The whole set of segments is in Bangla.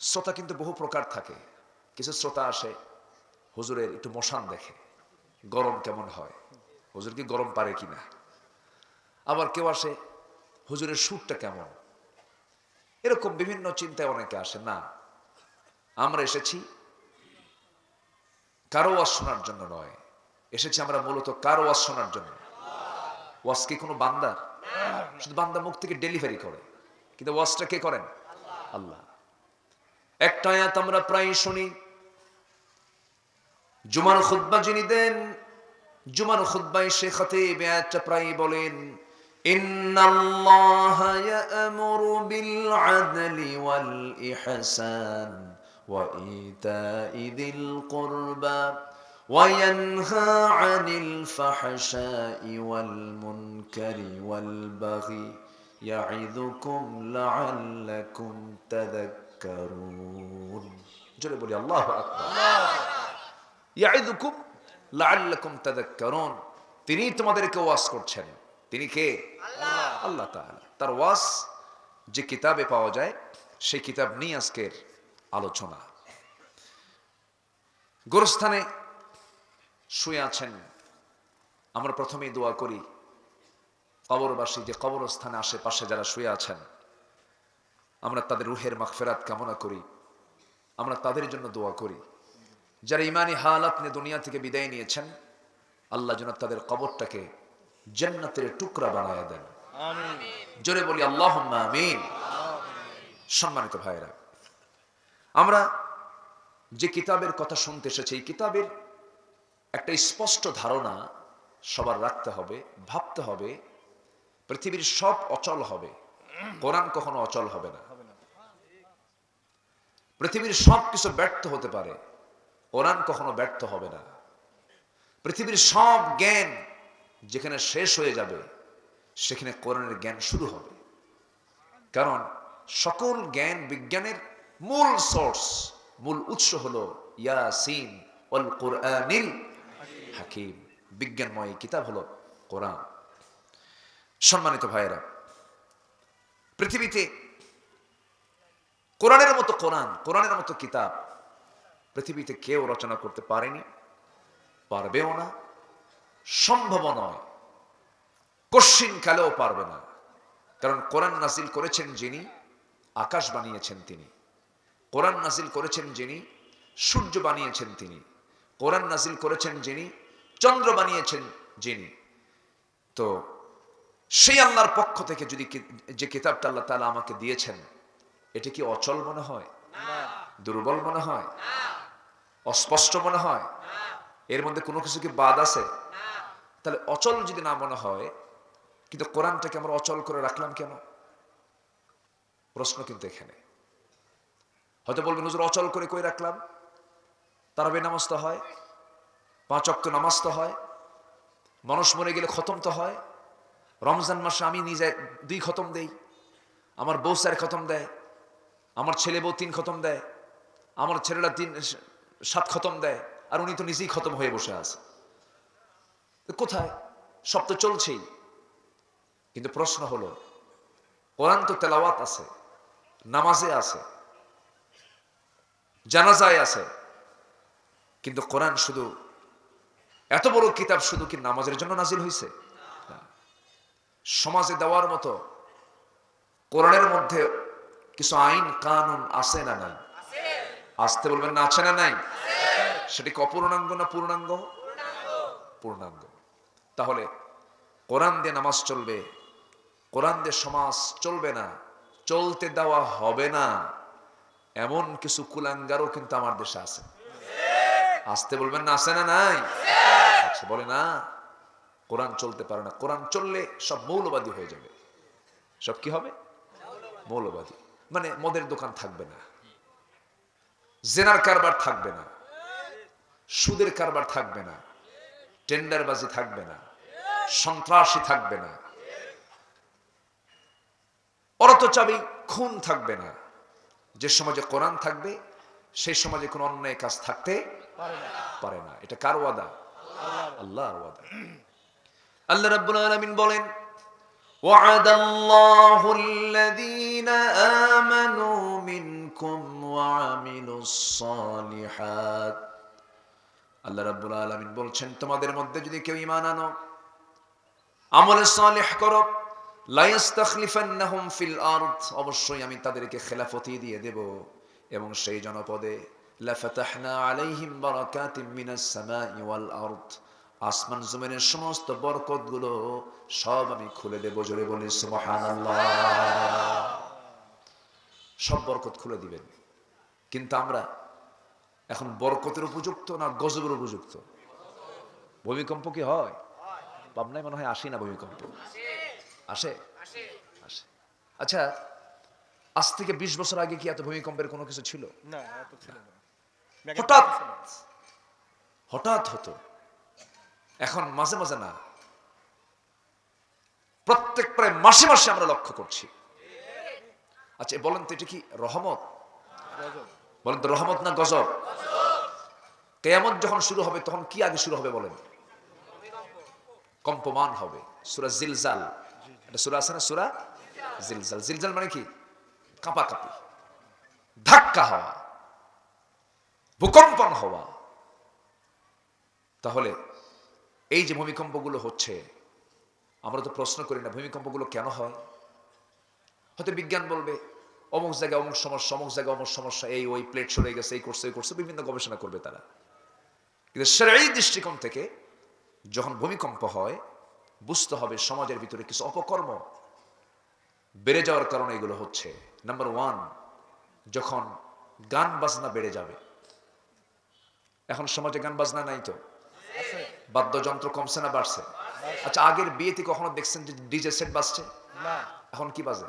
শ্রোতা কিন্তু বহু প্রকার থাকে। কিছু শ্রোতা আসে, হুজুরের একটু মশান দেখে, গরম কেমন হয়? হুজুর কি গরম পারে কিনা? আবার কেউ আসে, হুজুরের সুরটা কেমন? এরকম বিভিন্ন চিন্তায় অনেকে আসে, না, আমরা এসেছি কারও ওয়াজ শোনার জন্য নয়। এসেছি আমরা মূলত কারও ওয়াজ শোনার জন্য। ওয়াজ কি কোনো বান্দা শুধু বান্দা মুখ থেকে ডেলিভারি করে, কিন্তু ওয়াজটা কে করেন? আল্লাহ। একটা আয়াত আমরা প্রায় শুনি জুমার খুতবা যিনি দেন জুমার খুতবায় সে খতিব আয়াতটা প্রায় বলেন إن الله يأمر بالعدل والإحسان وإيتاء ذي القربى وينهى عن الفحشاء والمنكر والبغي يعظكم لعلكم تذكرون জোরে বলি আল্লাহু আকবার। লাআল্লাকুম তিনি তোমাদেরকে ওয়াজ করছেন। তিনি কে? আল্লাহ তাআলা। তার ওয়াজ যে কিতাবে পাওয়া যায় সেই কিতাব নিয়ে আজকের আলোচনা। গোরস্থানে শুয়ে আছেন। আমরা প্রথমেই দোয়া করি কবরবাসী যে কবরস্থানে আশেপাশে যারা শুয়ে আছেন আমরা তাদের রুহের মাগফিরাত কামনা করি। আমরা তাদের জন্য দোয়া করি। যারা ইমানি হালাত নিয়ে দুনিয়া থেকে বিদায় নিয়েছেন আল্লাহ যেন তাদের কবরটাকে জান্নাতের টুকরা বানায় দেন। জোরে বলি আল্লাহ আমিন। সম্মানিত ভাইরা আমরা যে কিতাবের কথা শুনতে এসেছি এই কিতাবের একটা স্পষ্ট ধারণা সবার রাখতে হবে ভাবতে হবে পৃথিবীর সব অচল হবে। কোরআন কখনো অচল হবে না। পৃথিবীর সব কিছু ব্যর্থ হতে পারে। কোরআন কখনো ব্যর্থ হবে না। পৃথিবীর সব জ্ঞান যেখানে শেষ হয়ে যাবে, সেখানে কোরআনের জ্ঞান শুরু হবে। কারণ সকল জ্ঞান বিজ্ঞানের মূল সোর্স মূল উৎস হলো ইয়াসিন অল কোরআনিল হাকিম। বিজ্ঞানময় কিতাব হলো কোরআন। সম্মানিত ভাইয়েরা, পৃথিবীতে কোরআনের মতো কোরআন, কোরআনের মতো কিতাব পৃথিবীতে কেউ রচনা করতে পারেনি, পারবেও না সম্ভব নয় কশিন কালেও পারবে না। কারণ কোরআন নাসিল করেছেন যিনি, আকাশ বানিয়েছেন তিনি। কোরআন নাসিল করেছেন যিনি, সূর্য বানিয়েছেন তিনি। কোরআন নাসিল করেছেন যিনি, চন্দ্র বানিয়েছেন যিনি। তো সেই আল্লাহর পক্ষ থেকে যদি যে কিতাবটা আল্লাহ তালা আমাকে দিয়েছেন এটা কি অচল মনে হয়? দুর্বল মনে হয়? অস্পষ্ট মনে হয়? এর মধ্যে কোনো কিছু কি বাদ আছে? তাহলে অচল যদি না মনে হয় কিন্তু কোরআনটাকে আমরা অচল করে রাখলাম কেন? প্রশ্ন কিন্তু এখানে। হয়তো বলবেন হুজুর অচল করে কই রাখলাম? তারাবে নামাজ তো হয় পাঁচ অক্ত নামাজ তো হয় মানুষ মরে গেলে খতম তো হয় রমজান মাসে আমি নিজে দুই খতম দেই আমার বউ স্যার খতম দেয় আমার ছেলে বউ তিন খতম দেয়, আমার ছেলেরা তিন, সাত খতম দেয়, আর উনি তো নিজেই খতম হয়ে বসে আছে। কোথায়? সব তো চলছেই। কিন্তু প্রশ্ন হলো, কোরআন তো তেলাওয়াত আছে, নামাজে আছে, জানাজায় আছে, কিন্তু কোরআন শুধু, এত বড় কিতাব শুধু কি নামাজের জন্য নাজিল হয়েছে সমাজে দেওয়ার মতো, কোরআনের মধ্যে কিছু আইন, কানুন আছে না নাই? আসতে বলবেন না, আছে না নাই? সেটি অপূর্ণাঙ্গ না পূর্ণাঙ্গ? পূর্ণাঙ্গ। তাহলে কোরআন দিয়ে নামাজ চলবে, কোরআন দিয়ে সমাজ চলবে না, চলতে দেওয়া হবে না, এমন কিছু কুলাঙ্গারও কিন্তু আমার দেশে আছে। আসতে বলবেন না, আছে না নাই? আচ্ছা বলে না, কোরআন চলতে পারে না। কোরআন চললে সব মৌলবাদী হয়ে যাবে। সব কি হবে? মৌলবাদী। মানে মদের দোকান থাকবে না। জেনার কারবার থাকবে না। সুদের কারবার থাকবে না। টেন্ডারবাজি থাকবে না। সন্ত্রাসী থাকবে না। অরতচাবি খুন থাকবে না। যে সমাজে কোরআন থাকবে সেই সমাজে কোনো অন্যায় কাজ থাকতে পারে না। এটা কার ওয়াদা? আল্লাহর ওয়াদা। আল্লাহ রাব্বুল আলামিন বলেন وعد الله الذين آمنوا منكم وعملوا الصالحات আল্লাহ রাব্বুল আলামিন বলছেন তোমাদের মধ্যে যদি কেউ ঈমান আনো আমলে সালেহ করো লা ইস্তাখলিফান্নাহুম ফিল আরদ অবশ্যই আমি তাদেরকে খেলাফতি দিয়ে দেব এবং সেই জনপদে লাফাতাহনা আলাইহিম বারাকাতিম মিনাস সামাই ওয়াল আরদ আসমান জমিনের সমস্ত বরকতগুলো সব আমি খুলে দেবো জোরে বলি সুবহানাল্লাহ। সব বরকত খুলে দিবেন। কিন্তু আমরা এখন বরকতের উপযুক্ত না গজবের উপযুক্ত? ভূমিকম্প কি হয়? পাবনায় মনে হয় আসি না ভূমিকম্প। আসে? আসে। আচ্ছা আজ থেকে বিশ বছর আগে কি এত ভূমিকম্পের কোনো কিছু ছিল? না এত ছিল না। হঠাৎ হঠাৎ হতো। এখন মাঝে মাঝে না, প্রত্যেক প্রায় মাসে মাসে আমরা লক্ষ্য করছি। আচ্ছা বলেন তো এটা কি রহমত? বলেন তো রহমত না গজব? কেয়ামত যখন শুরু হবে, তখন কি আগে শুরু হবে বলেন? কম্পমান হবে। সুরা জিলজাল। এটা সুরা আছে না? সুরা জিলজাল। জিলজাল মানে কি? কাঁপা কাঁপি ধাক্কা হওয়া। ভূকম্পন হওয়া। তাহলে এই যে ভূমিকম্পগুলো হচ্ছে, আমরা তো প্রশ্ন করি না, ভূমিকম্পগুলো কেন হয়? হয়তো বিজ্ঞান বলবে, অমুক জায়গায় অমুক সমস্যা, অমুক জায়গায় অমুক সমস্যা, এই ওই প্লেট সরে গেছে, এই করছে এই করছে, বিভিন্ন গবেষণা করবে তারা। কিন্তু সেই দৃষ্টিকোণ থেকে যখন ভূমিকম্প হয়, বুঝতে হবে সমাজের ভিতরে কিছু অপকর্ম বেড়ে যাওয়ার কারণে এগুলো হচ্ছে। নাম্বার ওয়ান যখন গান বাজনা বেড়ে যাবে, এখন সমাজে গান বাজনা নাই তো। বাদ্যযন্ত্র কমছে না বাড়ছে? আচ্ছা আগের বিয়েতে কখনো দেখছেন যে ডিজে সেট বাজছে? এখন কি বাজে?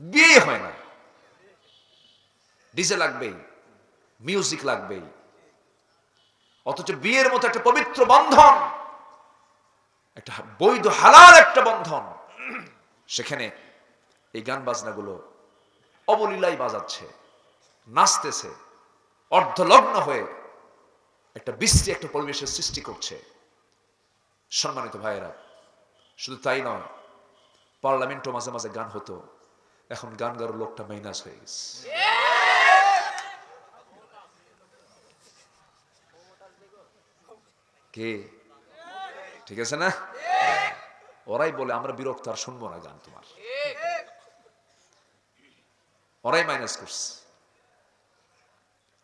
বিয়ে হয় না। ডিজে লাগবেই মিউজিক লাগবেই। অথচ বিয়ের মতো একটা পবিত্র বন্ধন একটা বৈধ হালাল একটা বন্ধন সেখানে এই গান বাজনাগুলো অবলীলাই বাজাচ্ছে নাচতেছে অর্ধলগ্ন হয়ে একটা বিশ্রী একটা পরিবেশের সৃষ্টি করছে। সম্মানিত ভাইয়েরা, শুধু তাই নয়, পার্লামেন্টও মাঝে মাঝে গান হতো। এখন গান গারো লোকটা মাইনাস হয়ে গেছে। কে? ঠিক আছে না? ওরাই বলে, আমরা বিরক্ত, আর শুনব না গান তোমার। ওরাই মাইনাস করছে।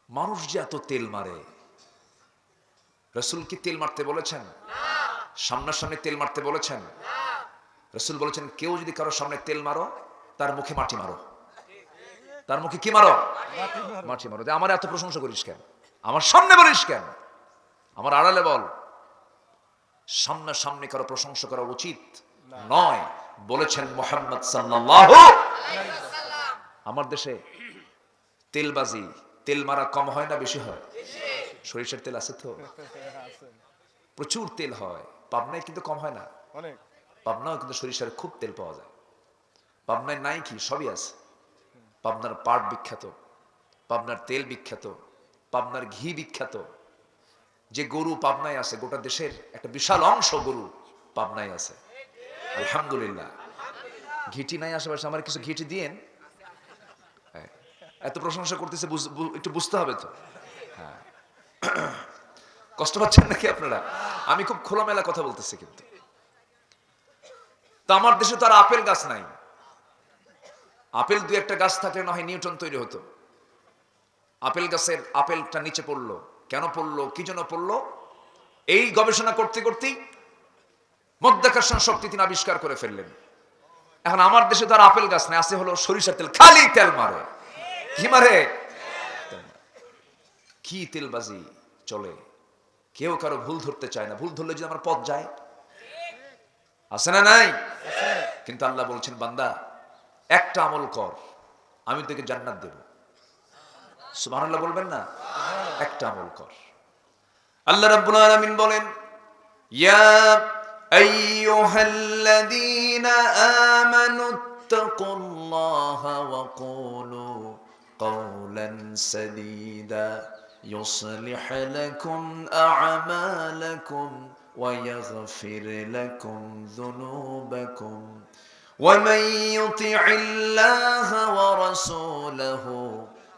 মানুষ যে এত তেল মারে রসুল কি তেল মারতে বলেছেন? সামনাসামনি তেল মারতে বলেছেন? রসুল বলেছেন, কেউ যদি কারও সামনে তেল মারো, তার মুখে মাটি মারো। তার মুখে কি মারো? মাটি মারো। আমার এত প্রশংসা করিস কেন? আমার সামনে বলিস কেন? আমার আড়ালে বল। সামনে সামনে কারও প্রশংসা করা উচিত নয়, বলেছেন মোহাম্মদ সাল্লাল্লাহু আমার দেশে তেলবাজি, তেল মারা কম হয় না, বেশি হয়? সরিষার তেল আছে তো? প্রচুর তেল হয়। পাবনায় কিন্তু কম হয় না। পাবনাও কিন্তু সরিষার খুব তেল পাওয়া যায়। পাবনায় নাই কি? সবই আছে। পাবনার পাট বিখ্যাত। পাবনার তেল বিখ্যাত। পাবনার ঘি বিখ্যাত। যে গরু পাবনায় আছে গোটা দেশের একটা বিশাল অংশ গরু পাবনায় আছে। আলহামদুলিল্লাহ। ঘিটি নাই আশেপাশে আমার কিছু ঘিটি দিয়েন। হ্যাঁ। এত প্রশংসা করতেছে একটু বুঝতে হবে তো। হ্যাঁ। কষ্ট পাচ্ছেন নাকি আপনারা? আমি খুব খোলামেলা কথা বলতেছি কিন্তু। তা আমার দেশে তো আর আপেল গাছ নাই। আপেল দুই একটা গাছ থাকলে না হয় নিউটন তৈরি হতো। আপেল গাছের আপেলটা নিচে পড়ল। কেন পড়ল? কি জন্য পড়ল? এই গবেষণা করতে করতেই মধ্যাকর্ষণ শক্তি তিনি আবিষ্কার করে ফেললেন। এখন আমার দেশে তো আর আপেল গাছ নাই, আছে হলো সরিষার তেল। খালি তেল মারে। কি মারে। কি তেলবাজি চলে কেউ কারো ভুল ধরতে চায় না ভুল ধরলে যদি আমার পথ যায় আছে না নাই কিন্তু আল্লাহ বলছেন বান্দা একটা আমল কর আমি তোকে জান্নাত দেব সুবহানাল্লাহ বলবেন না একটা আমল কর আল্লাহ রাব্বুল আলামিন বলেন ইয়া আইয়ুহাল্লাযীনা আমানু তাকুল্লাহা ওয়া কুলু قولا سديدا يصلح لكم أعمالكم ويغفر لكم ذنوبكم ومن يطع الله ورسوله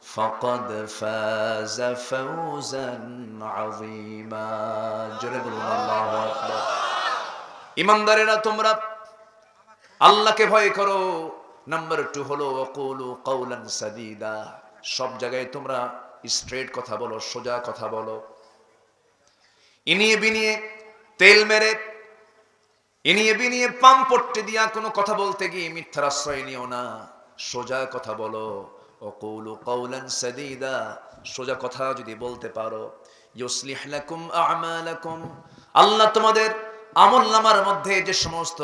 فقد فاز فوزا عظيما جرب الله أكبر ইমানদারেরা তোমরা আল্লাহকে ভয় করো নাম্বার টু হলো ওকুলু কৌলান সাদিদা সব জায়গায় তোমরা স্ট্রেট কথা বলো, সোজা কথা বলো। ইনিয়ে বিনিয়ে তেল মেরে ইনিয়ে বিনিয়ে পাম পট্টে দিয়া কোনো কথা বলতে গিয়ে মিথ্যার আশ্রয় নিও না। সোজা কথা বলো, ওকুলু কৌলান সাদিদা। সোজা কথা যদি বলতে পারো, ইউসলিহ লাকুম আমালাকুম। আল্লাহ তোমাদের আমল নামার মধ্যে যে সমস্ত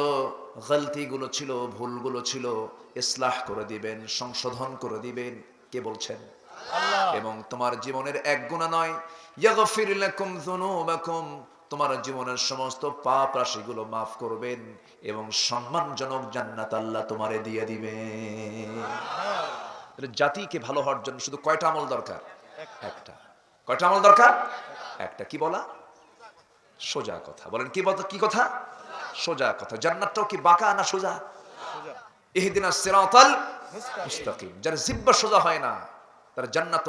গলতিগুলো ছিল, ভুলগুলো ছিল, ইসলাহ করে দিবেন, সংশোধন করে দিবেন। কে বলছেন? এবং তোমার জীবনের এক গুণা নয়। ইয়াগফির লাকুম যুনুবাকুম। তোমার জীবনের সমস্ত পাপ রাশিগুলো মাফ করবেন এবং সম্মানজনক জান্নাত আল্লাহ তোমারে দিয়ে তাহলে জাতিকে ভালো হওয়ার জন্য শুধু কয়টা আমল দরকার? একটা। কয়টা আমল দরকার? একটা। কি বলা? সোজা কথা। বলেন কি বলতো কি কথা? সোজা কথা। জান্নাতটাও কি বাঁকা না সোজা? ইহদিনা সিরাতাল। মুস্তাকিম। যার জিব্বা সোজা হয় না। তার জান্নাত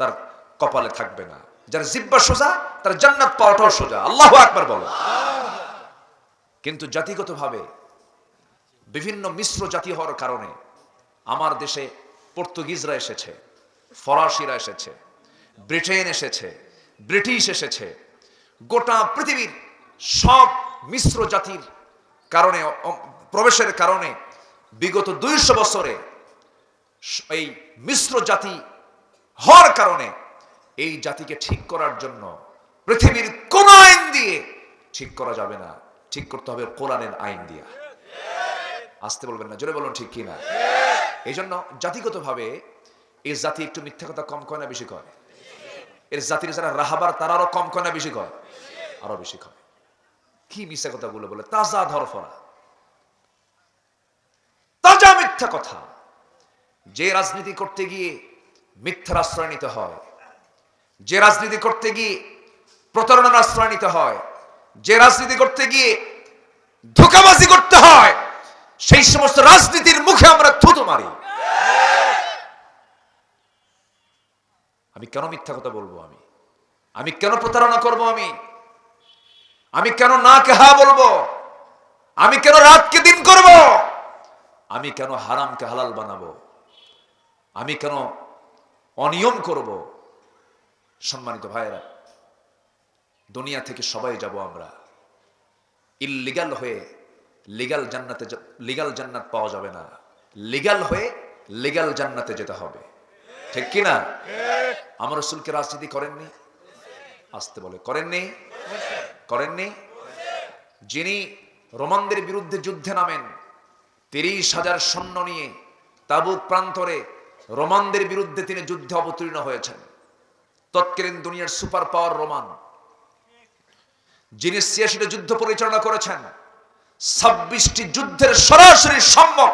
তার কপালে থাকবে না। যার জিব্বা সোজা, তার জান্নাত পাওয়াটাও সোজা। আল্লাহ আকবার বলো কিন্তু জাতিগতভাবে বিভিন্ন মিশ্র জাতি হওয়ার কারণে আমার দেশে পর্তুগিজরা এসেছে, ফরাসিরা এসেছে, ব্রিটেন এসেছে, ব্রিটিশ এসেছে। গোটা পৃথিবীর সব মিশ্র জাতির কারণে প্রবেশের কারণে বিগত দুইশো বছরে এই মিশ্র জাতি হওয়ার কারণে এই জাতিকে ঠিক করার জন্য পৃথিবীর কোন আইন দিয়ে ঠিক করা যাবে না। ঠিক করতে হবে কোরআনের আইন দিয়া। আসতে বলবেন না, জোরে বলুন ঠিক কি না এই জন্য জাতিগতভাবে এই জাতি একটু মিথ্যা কথা কম কয় না বেশি কয়? এর জাতির যারা রাহাবার, তারা আরও কম কয় না বেশি কয়? আরও বেশি কয়। কি মিথ্যা কথাগুলো বলে? তাজা ধরফরা। তাজা মিথ্যা কথা। যে রাজনীতি করতে গিয়ে মিথ্যার আশ্রয় নিতে হয়, যে রাজনীতি করতে গিয়ে প্রতারণার আশ্রয় নিতে হয়, যে রাজনীতি করতে গিয়ে ধোকাবাজি করতে হয়, সেই সমস্ত রাজনীতির মুখে আমরা থুতু মারি। আমি কেন মিথ্যা কথা বলব আমি? আমি কেন প্রতারণা করব আমি? আমি কেন না কেহা বলব? আমি কেন রাতকে দিন করব? আমি কেন হারামকে হালাল বানাবো? আমি কেন অনিয়ম করব? সম্মানিত ভাইয়েরা, দুনিয়া থেকে সবাই যাব আমরা। ইলিগাল হয়ে লিগাল জান্নাতে লিগাল জান্নাত পাওয়া যাবে না। লিগাল হয়ে লিগাল জান্নাতে যেতে হবে। ঠিক কিনা? আমার রসুলকে রাজনীতি করেননি? আসতে বলে, করেননি? করেননি? যিনি রোমানদের বিরুদ্ধে যুদ্ধে নামেন, তিরিশ হাজার সৈন্য নিয়ে তাবুক প্রান্তরে রোমানদের বিরুদ্ধে তিনি যুদ্ধে অবতীর্ণ হয়েছেন। তৎকালীন দুনিয়ার সুপার পাওয়ার রোমান। যিনি ছিয়াশিটা যুদ্ধ পরিচালনা করেছেন, ছাব্বিশটি যুদ্ধের সরাসরি সম্মুখ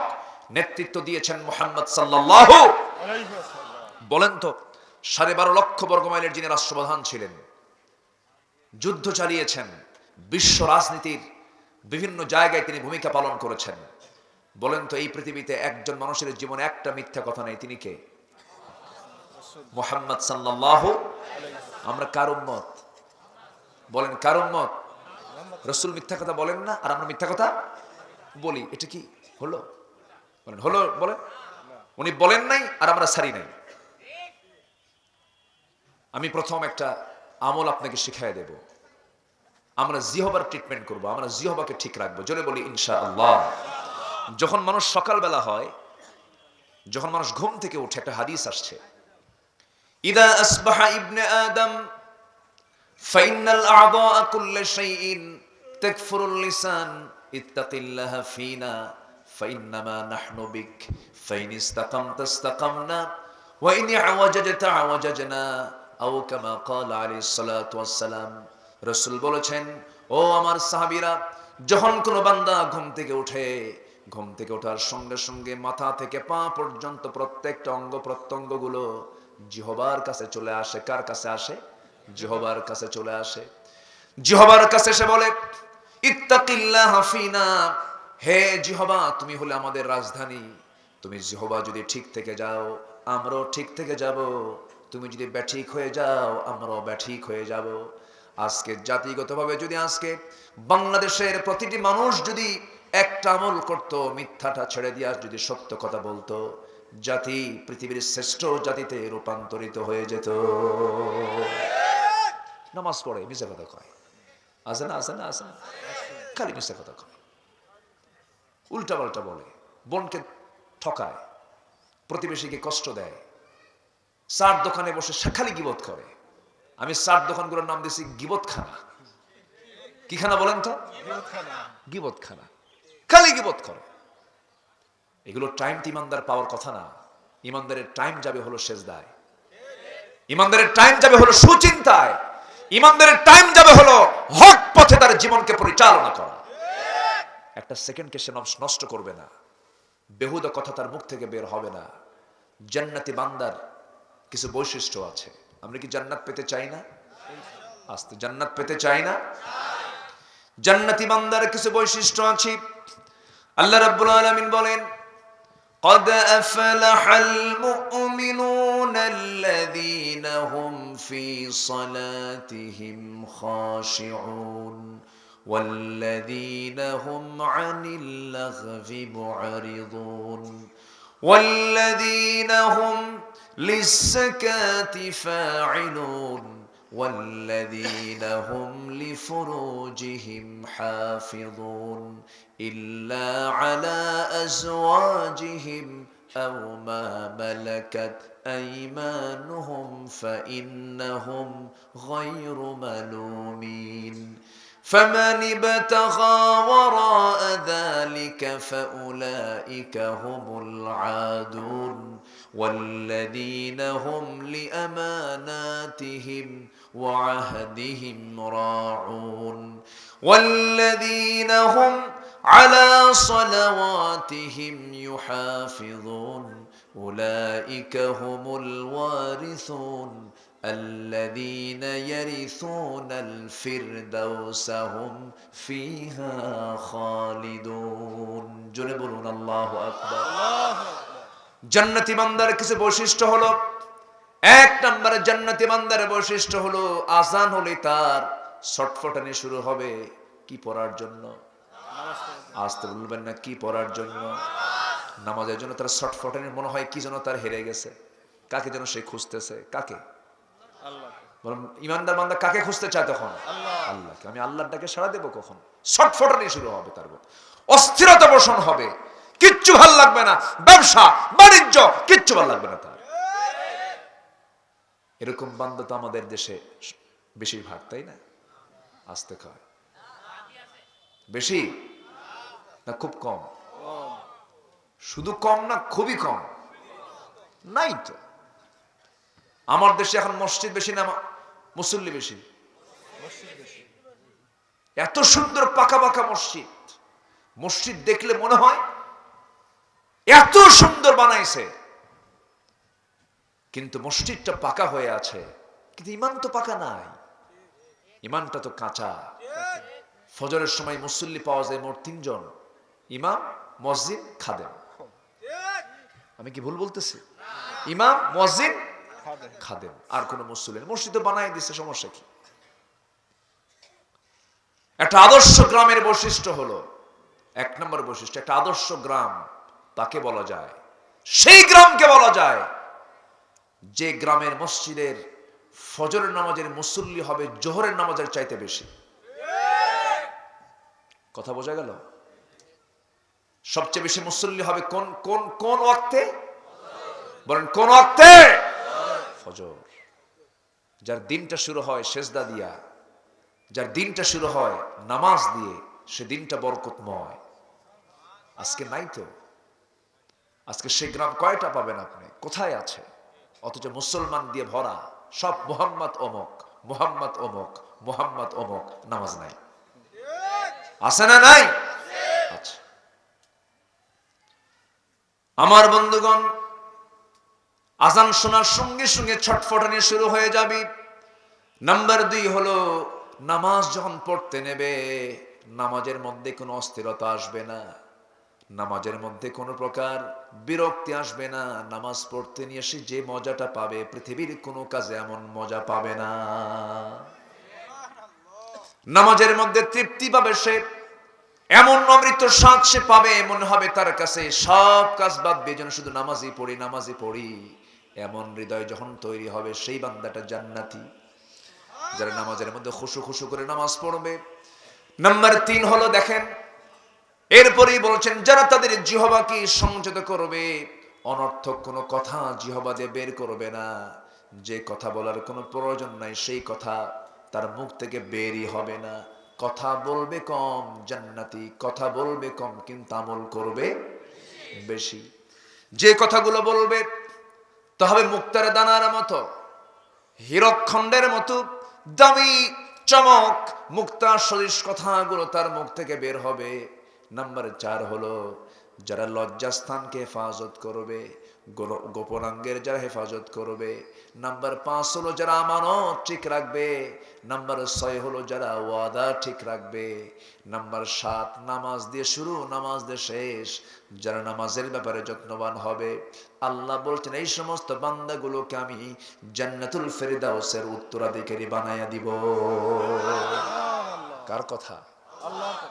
নেতৃত্ব দিয়েছেন মোহাম্মদ ওয়াসাল্লাম। বলেন তো, সাড়ে বারো লক্ষ বর্গমাইলের যিনি রাষ্ট্রপ্রধান ছিলেন, যুদ্ধ চালিয়েছেন, বিশ্ব রাজনীতির বিভিন্ন জায়গায় তিনি ভূমিকা পালন করেছেন। বলেন তো, এই পৃথিবীতে একজন মানুষের জীবনে একটা মিথ্যা কথা নেই, তিনি কে? মোহাম্মদ সাল্লাল্লাহু আমরা কার উম্মত? বলেন, কার উম্মত? রসুল মিথ্যা কথা বলেন না, আর আমরা মিথ্যা কথা বলি, এটা কি হলো? বলেন হলো, বলেন। উনি বলেন নাই, আর আমরা সারি নাই। আমি প্রথম একটা আমল আপনাকে শিখাই দেব। আমরা জিহবার ট্রিটমেন্ট করব, আমরা জিহবাকে ঠিক রাখব, জোরে বলি ইনশা আল্লাহ যখন মানুষ সকালবেলা হয়, যখন মানুষ ঘুম থেকে উঠে, একটা হাদিস আসছে। ইদা আসবাহা ইবনে আদম ফাইনাল শাইইন, তাকফুরুল লিসান ফিনা নাহনু বিক, ফাইন ইসতাকামতা ইসতাকামনা, ওয়া ইন আও কামা ক্বাল আলাইহিস সালাতু ওয়াস সালাম। রাসূল বলেছেন, ও আমার সাহাবীরা, যখন কোনো বান্দা ঘুম থেকে উঠে ঘুম থেকে ওঠার সঙ্গে সঙ্গে মাথা থেকে পা পর্যন্ত প্রত্যেকটা অঙ্গ প্রত্যঙ্গগুলো জিহবার কাছে চলে আসে। কার কাছে আসে? জিহবার কাছে চলে আসে। জিহবার কাছে সে বলে, ইত্তাকিল্লাহ হাফিনা হে জিহবা, তুমি হলে আমাদের রাজধানী। তুমি জিহবা যদি ঠিক থেকে যাও, আমরাও ঠিক থেকে যাব। তুমি যদি ব্যাঠিক হয়ে যাও, আমরাও ব্যাঠিক হয়ে যাব। আজকে জাতিগতভাবে যদি আজকে বাংলাদেশের প্রতিটি মানুষ যদি একটা আমল করত, মিথ্যাটা ছেড়ে দিয়া যদি সত্য কথা বলতো, জাতি পৃথিবীর শ্রেষ্ঠ জাতিতে রূপান্তরিত হয়ে যেত। নামাজ পড়ে মিশে কথা কয়। আছে না আছে না আছে না? খালি মিশে কথা কয়। উল্টা পাল্টা বলে, বোনকে ঠকায়, প্রতিবেশীকে কষ্ট দেয়। চার দোকানে বসে খালি গিবত করে। আমি চার দোকানগুলোর নাম দিয়েছি গিবত খানা কি খানা বলেন তো? গিবত খানা খালি গিবত করে। এগুলো টাইম তো ইমানদার পাওয়ার কথা না। ইমানদারের টাইম যাবে হলো শেষদায় ইমানদারের টাইম যাবে হলো সুচিন্তায়। ইমানদারের টাইম যাবে হলো হক পথে তার জীবনকে পরিচালনা করা। একটা সেকেন্ডকে সে নষ্ট করবে না। বেহুদা কথা তার মুখ থেকে বের হবে না। জান্নাতি বান্দার কিছু বৈশিষ্ট্য আছে। আমরা কি জান্নাত পেতে চাই না? আস্তে, জান্নাত পেতে চাই না? জান্নাতি বান্দার কিছু বৈশিষ্ট্য আছে। আল্লাহ রাব্বুল আলামিন বলেন قد أفلح المؤمنون الذين هم في صلاتهم خاشعون والذين هم عن اللغو معرضون والذين هم للزكاة فاعلون والذين هم لفروجهم حافظون إلا على أزواجهم أو ما ملكت أيمانهم فإنهم غير ملومين فمن ابتغى وراء ذلك فأولئك هم العادون والذين هم لأماناتهم وعهدهم راعون والذين هم على صلواتهم يحافظون أولئك هم الوارثون الذين يرثون الفردوس هم فيها خالدون جنبون الله أكبر জান্নাতি বান্দার কিছু বৈশিষ্ট্য হলো এক নম্বরে জান্নাতি বান্দার বৈশিষ্ট্য হলো আজান হলে তার ছটফটানি শুরু হবে কি পড়ার জন্য আসতে বলবেন না কি পড়ার জন্য নামাজের জন্য তার ছটফটানি মনে হয় কি যেন তার হেরে গেছে কাকে যেন সে খুঁজতেছে কাকে আল্লাহ বলুন ইমানদার বান্দা কাকে খুঁজতে চায় তখন? আল্লাহকে। আমি আল্লাহর ডাকে সাড়া দেবো কখন? ছটফটানি শুরু হবে তার অস্থিরতা পোষণ হবে। কিচ্ছু ভালো লাগবে না। ব্যবসা বাণিজ্য কিচ্ছু ভালো লাগবে না তার। এরকম বান্দা তো আমাদের দেশে বেশিরভাগ তাই না? আসতে কয় বেশি? না খুব কম। শুধু কম না খুবই কম। নাই তো। আমার দেশে এখন মসজিদ বেশি না মুসল্লি বেশি। এত সুন্দর পাকা পাকা মসজিদ। মসজিদ দেখলে মনে হয় এত সুন্দর বানাইছে। কিন্তু মসজিদটা পাকা হয়ে আছে। কিন্তু ইমান তো পাকা নাই। ইমানটা তো কাঁচা। ফজরের সময় মুসল্লি পাওয়া যায় মোট তিনজন। ইমাম, মসজিদ, খাদেম। আমি কি ভুল বলতেছি? ইমাম, মসজিদ খাদেম। আর কোন মুসল্লি নেই। মসজিদ বানাই দিচ্ছে সমস্যা কি? একটা আদর্শ গ্রামের বৈশিষ্ট্য হলো, এক নম্বর বৈশিষ্ট্য, একটা আদর্শ গ্রাম তাকে বলা যায়, সেই গ্রামকে বলা যায়, যে গ্রামের মসজিদের ফজরের নামাজের মুসল্লি হবে জোহরের নামাজের চাইতে বেশি। কথা বোঝা গেল? সবচেয়ে বেশি মুসল্লি হবে কোন কোন কোন অর্থে বলেন, কোন ওয়াক্তে? ফজর। যার দিনটা শুরু হয় সেজদা দিয়া, যার দিনটা শুরু হয় নামাজ দিয়ে, সে দিনটা বরকতময়। আজকে নাই তো? আজকে সে গ্রাম কয়টা পাবেন আপনি? কোথায় আছে? অথচ মুসলমান দিয়ে ভরা, সব মোহাম্মদ অমক মোহাম্মদ অমক মোহাম্মদ অমক, নামাজ নাই। আছে না নাই? আচ্ছা। আমার বন্ধুগণ আজান শোনার সঙ্গে সঙ্গে ছটফটানি শুরু হয়ে যাবে। নাম্বার দুই হলো, নামাজ যখন পড়তে নেবে, নামাজের মধ্যে কোনো অস্থিরতা আসবে না। নামাজের মধ্যে কোনো প্রকার বিরক্তি আসবে না। নামাজ পড়তে নিয়ে সে যে মজাটা পাবে, পৃথিবীর কোনো কাজে এমন মজা পাবে না। নামাজের মধ্যে তৃপ্তি পাবে সে, এমন অমৃত স্বাদ সে পাবে, মনে হবে তার কাছে সব কাজ বাদ দিয়ে যেন শুধু নামাজই পড়ি নামাজই পড়ি। এমন হৃদয় যখন তৈরি হবে, সেই বান্দাটা জান্নাতি। যারা নামাজের মধ্যে খুশু খুশু করে নামাজ পড়বে। নাম্বার তিন হলো দেখেন, এরপরেই বলছেন, যারা তাদের জিহবাকে সংযত করবে, অনর্থক কোনো কথা জিহবা দিয়ে বের করবে না। যে কথা বলার কোনো প্রয়োজন নাই, সেই কথা তার মুখ থেকে বেরই হবে না। কথা বলবে কম, জান্নাতি। কথা বলবে কম, কিন্তু আমল করবে বেশি। যে কথাগুলো বলবে তা হবে মুক্তার দানার মতো। হীরকখণ্ডের মতো দামি চমক মুক্তা সদৃশ কথাগুলো তার মুখ থেকে বের হবে। নাম্বার চার হলো, যারা লজ্জাস্থানকে হেফাজত করবে গোপনাঙ্গের যারা হেফাজত করবে নাম্বার পাঁচ হলো যারা আমানত ঠিক রাখবে। নাম্বার ছয় হলো যারা ওয়াদা ঠিক রাখবে। নাম্বার সাত নামাজ দিয়ে শুরু নামাজ দিয়ে শেষ। যারা নামাজের ব্যাপারে যত্নবান হবে। আল্লাহ বলছেন এই সমস্ত বান্দাগুলোকে আমি জান্নাতুল ফেরিদাউসের উত্তরাধিকারী বানায়া দিব। কার কথা?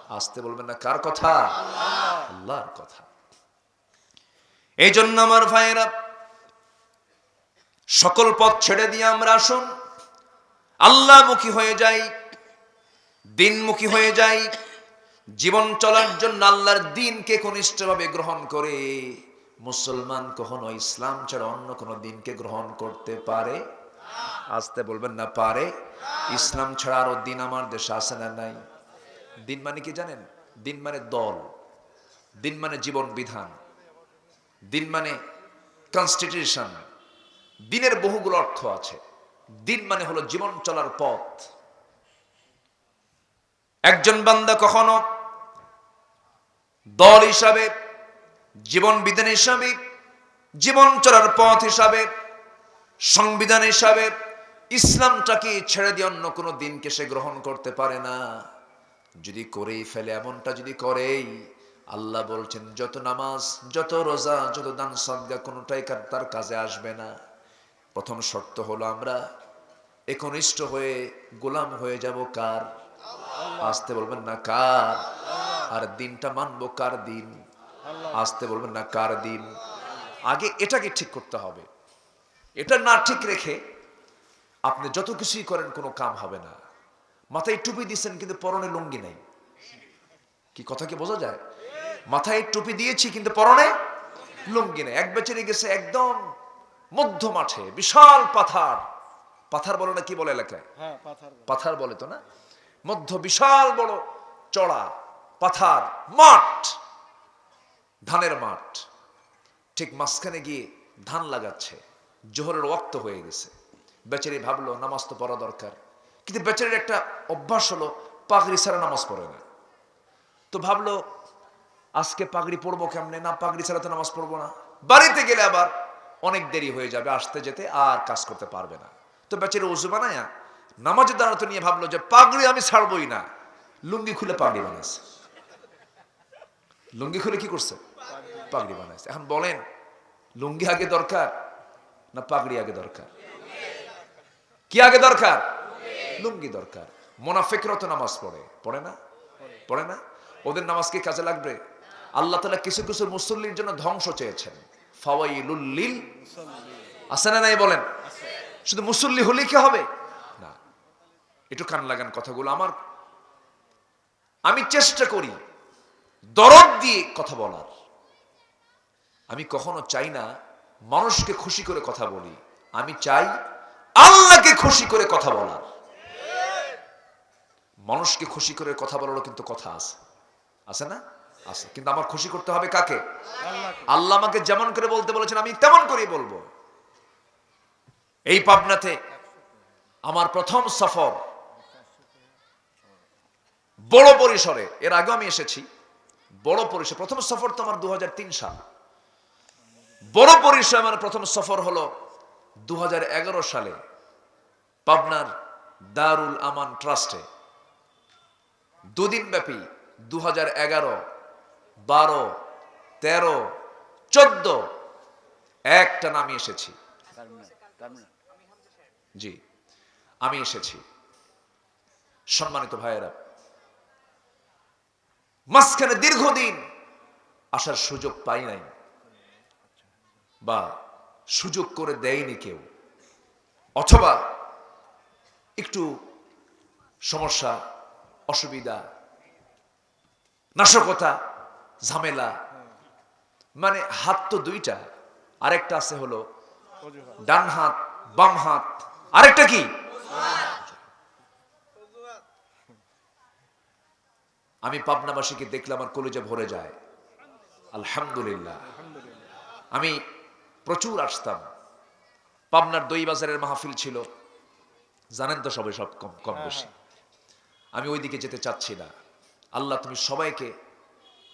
আসতে বলবেন না কার কথা। আল্লাহর কথা। এই জন্য আমার ভাইয়েরা সকল পথ ছেড়ে দিয়ে আমরা আসুন। আল্লাহমুখী হয়ে যাই, দিনমুখী হয়ে যাই, জীবন চলার জন্য আল্লাহর দিনকে কনিষ্ঠভাবে গ্রহণ করে। মুসলমান কখনো ইসলাম ছাড়া অন্য কোনো দিনকে গ্রহণ করতে পারে? আসতে বলবেন না, পারে। ইসলাম ছাড়া আরও দিন আমার দেশে আসে না, নাই। দিন মানে কি জানেন? দিন মানে দল। দিন মানে জীবন বিধান। দিন মানে কনস্টিটিউশন দিনের বহুগুলো অর্থ আছে। দিন মানে হলো জীবন চলার পথ। একজন বান্দা কখনো দল হিসাবে, জীবন বিধান হিসাবে, জীবন চলার পথ হিসাবে, সংবিধান হিসাবে ইসলামটাকে ছেড়ে দিয়ে অন্য কোনো দিনকে সে গ্রহণ করতে পারে না। যদি করেই ফেলে, এমনটা যদি করেই, আল্লাহ বলছেন, যত নামাজ, যত রোজা, যত দান, সদ্গা কোনোটাই তার কাজে আসবে না। প্রথম শর্ত হলো আমরা একনিষ্ঠ হয়ে গোলাম হয়ে যাব কার? আসতে বলবেন না কার? আর দিনটা মানবো কার দিন? আসতে বলবেন না কার দিন? আগে এটাকে ঠিক করতে হবে। এটা না ঠিক রেখে আপনি যত কিছুই করেন কোনো কাম হবে না। মাথায় টুপি দিচ্ছেন কিন্তু পরনে লুঙ্গি নাই। কি কথা কি বোঝা যায়? মাথায় টুপি দিয়েছি কিন্তু পরনে লুঙ্গি নেই। এক বেচারি গেছে একদম মধ্য মাঠে বিশাল পাথার। পাথার বলে না কি বলে এলাকায় হ্যাঁ পাথার বলে তো না? মধ্য বিশাল বড় চড়া পাথার মাঠ ধানের মাঠ। ঠিক মাঝখানে গিয়ে ধান লাগাচ্ছে। জোহরের ওয়াক্ত হয়ে গেছে। বেচারি ভাবলো নামাজ তো পড়া দরকার। কিন্তু বেচারির একটা অভ্যাস হলো পাগড়ি ছাড়া নামাজ পড়ে না। তো ভাবলো আজকে পাগড়ি পড়ব কেমনে? না পাগড়ি ছাড়া তো নামাজ পড়ব না। বাড়িতে গেলে আবার অনেক দেরি হয়ে যাবে আসতে যেতে, আর কাজ করতে পারবে না। তো বেচারি উজু বানায়া নামাজের দাঁড়াতে নিয়ে ভাবলো যে পাগড়ি আমি ছাড়বই না। লুঙ্গি খুলে পাগড়ি বানাচ্ছে লুঙ্গি খুলে কি করছে? পাগড়ি বানাইছে। এখন বলেন, লুঙ্গি আগে দরকার না পাগড়ি আগে দরকার? কি আগে দরকার? লুঙ্গি দরকার। মোনাফেকরা তো নামাজ পড়ে। পড়ে না? পড়ে না? ওদের নামাজ কি কাজে লাগবে? আল্লাহ তালা কিছু কিছু মুসল্লির জন্য ধ্বংস চেয়েছেন। ফাওয়াইলুল্লিল আছে না নাই বলেন? শুধু মুসল্লি হলেই কি হবে? না। একটু কান লাগান কথাগুলো আমার। আমি চেষ্টা করি দরদ দিয়ে কথা বলার। আমি কখনো চাই না মানুষকে খুশি করে কথা বলি। আমি চাই আল্লাহকে খুশি করে কথা বলার। মানুষকে খুশি করে কথা বলারও কিন্তু কথা আছে। আছে না? আছে। কিন্তু আমার খুশি করতে হবে কাকে? আল্লাহ আমাকে যেমন করে বলতে বলেছেন আমি তেমন করেই বলব। এই পাবনাতে আমার প্রথম সফর বড় পরিসরে এর আগে আমি এসেছি বড় পরিসর প্রথম সফর তো আমার দু হাজার তিন সাল। বড় পরিসরে আমার প্রথম সফর হলো দু হাজার এগারো সালে পাবনার দারুল আমান ট্রাস্টে। দুদিন ব্যাপী দু হাজার এগারো বারো, তেরো, চোদ্দ। একটা নামই এসেছি। জি, আমি এসেছি। সম্মানিত ভাইয়েরা, মাঝখানে দীর্ঘদিন আসার সুযোগ পাই নাই বা সুযোগ করে দেয়নি কেউ, অথবা একটু সমস্যা, অসুবিধা, নাশকতা ঝামেলা। মানে হাত তো দুইটা, আরেকটা আছে হলো ডান হাত, বাম হাত, আরেকটা কি? আমি পাবনাবাসীকে দেখলে আমার কলেজে ভরে যায়। আলহামদুলিল্লাহ। আমি প্রচুর আসতাম। পাবনার দই বাজারের মাহফিল ছিল। জানেন তো সবাই সব কম কম বেশি। আমি ওইদিকে যেতে চাচ্ছি না। আল্লাহ তুমি সবাইকে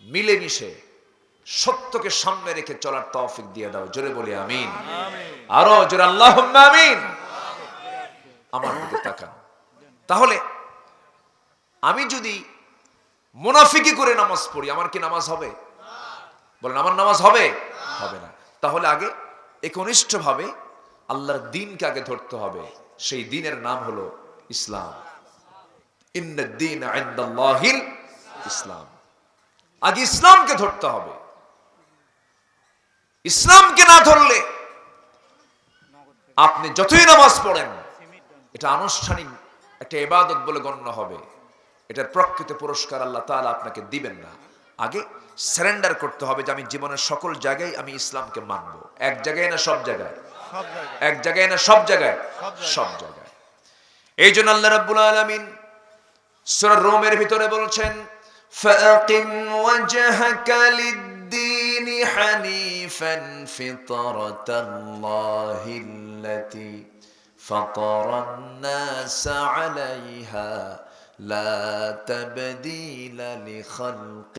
মিলেমিশে সত্যকে সামনে রেখে চলার তৌফিক দিয়ে দাও। জোরে বলি আমিন। আরও জোরে আল্লাহ আমিন। আমার দিকে তাকান। তাহলে আমি যদি মুনাফিকি করে নামাজ পড়ি আমার কি নামাজ হবে? বলেন আমার নামাজ হবে? হবে না। তাহলে আগে একনিষ্ঠ ভাবে আল্লাহর দিনকে আগে ধরতে হবে। সেই দিনের নাম হলো ইসলাম। ইন্দিন ইসলাম। আগে ইসলামকে ধরতে হবে। ইসলামকে না ধরলে আপনি যতই নামাজ পড়েন, এটা আনুষ্ঠানিক একটা এবাদত বলে গণ্য হবে। এটার প্রকৃত পুরস্কার আল্লাহ তাআলা আপনাকে দিবেন না। আগে সারেন্ডার করতে হবে যে আমি জীবনের সকল জায়গায় আমি ইসলামকে মানব। এক জায়গায় না সব জায়গায়? এক জায়গায় না সব জায়গায়? সব জায়গায়। এই জন্য আল্লাহ রাব্বুল আলামিন সূরা রোমের ভিতরে বলছেন فأقم وجهك للدين حنيفا فطرة الله التي فطر الناس عليها. لا تبديل لخلق